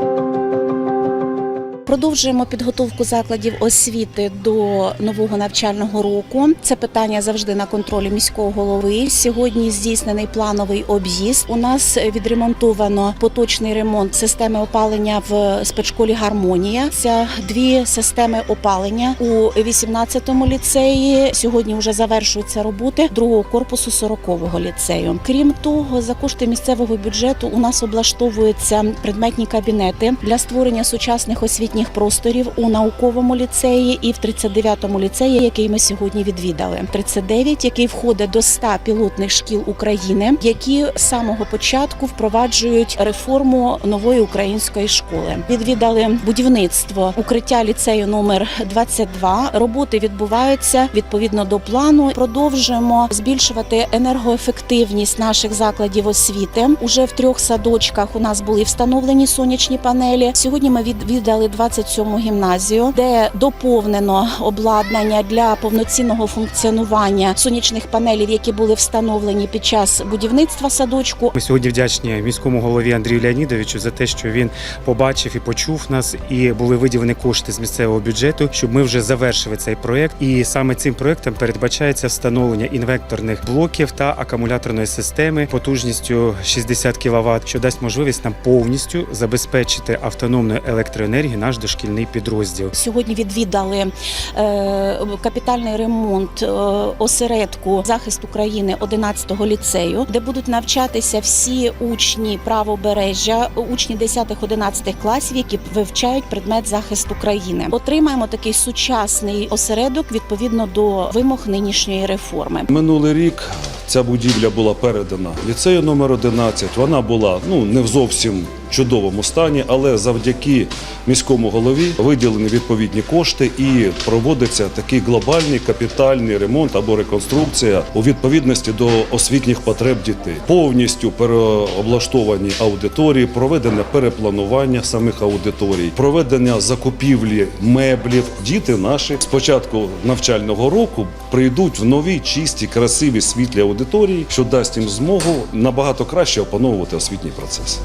you Продовжуємо підготовку закладів освіти до нового навчального року. Це питання завжди на контролі міського голови. Сьогодні здійснений плановий об'їзд. У нас відремонтовано поточний ремонт системи опалення в спецшколі Гармонія. Це дві системи опалення у 18-му ліцеї. Сьогодні вже завершуються роботи другого корпусу 40-го ліцею. Крім того, за кошти місцевого бюджету у нас облаштовуються предметні кабінети для створення сучасних освітніх просторів у науковому ліцеї і в 39-му ліцеї, який ми сьогодні відвідали. 39, який входить до 100 пілотних шкіл України, які з самого початку впроваджують реформу нової української школи. Відвідали будівництво укриття ліцею номер 22. Роботи відбуваються відповідно до плану. Продовжуємо збільшувати енергоефективність наших закладів освіти. Уже в трьох садочках у нас були встановлені сонячні панелі. Сьогодні ми відвідали 27-му гімназію, де доповнено обладнання для повноцінного функціонування сонячних панелів, які були встановлені під час будівництва садочку. Ми сьогодні вдячні міському голові Андрію Леонідовичу за те, що він побачив і почув нас, і були виділені кошти з місцевого бюджету, щоб ми вже завершили цей проект. І саме цим проектом передбачається встановлення інвекторних блоків та акумуляторної системи потужністю 60 кВт, що дасть можливість нам повністю забезпечити автономною електроенергією наш дошкільний підрозділ. Сьогодні відвідали е, капітальний ремонт е, осередку захист України 11-го ліцею, де будуть навчатися всі учні правобережжя, учні 10-11 класів, які вивчають предмет захист України. Отримаємо такий сучасний осередок відповідно до вимог нинішньої реформи. Минулий рік ця будівля була передана ліцею номер 11. Вона була ну не в зовсім чудовому стані, але завдяки міському голові виділені відповідні кошти і проводиться такий глобальний капітальний ремонт або реконструкція у відповідності до освітніх потреб дітей. Повністю переоблаштовані аудиторії, проведене перепланування самих аудиторій, проведення закупівлі меблів. Діти наші з початку навчального року прийдуть в нові, чисті, красиві, світлі аудиторії, що дасть їм змогу набагато краще опановувати освітній процес.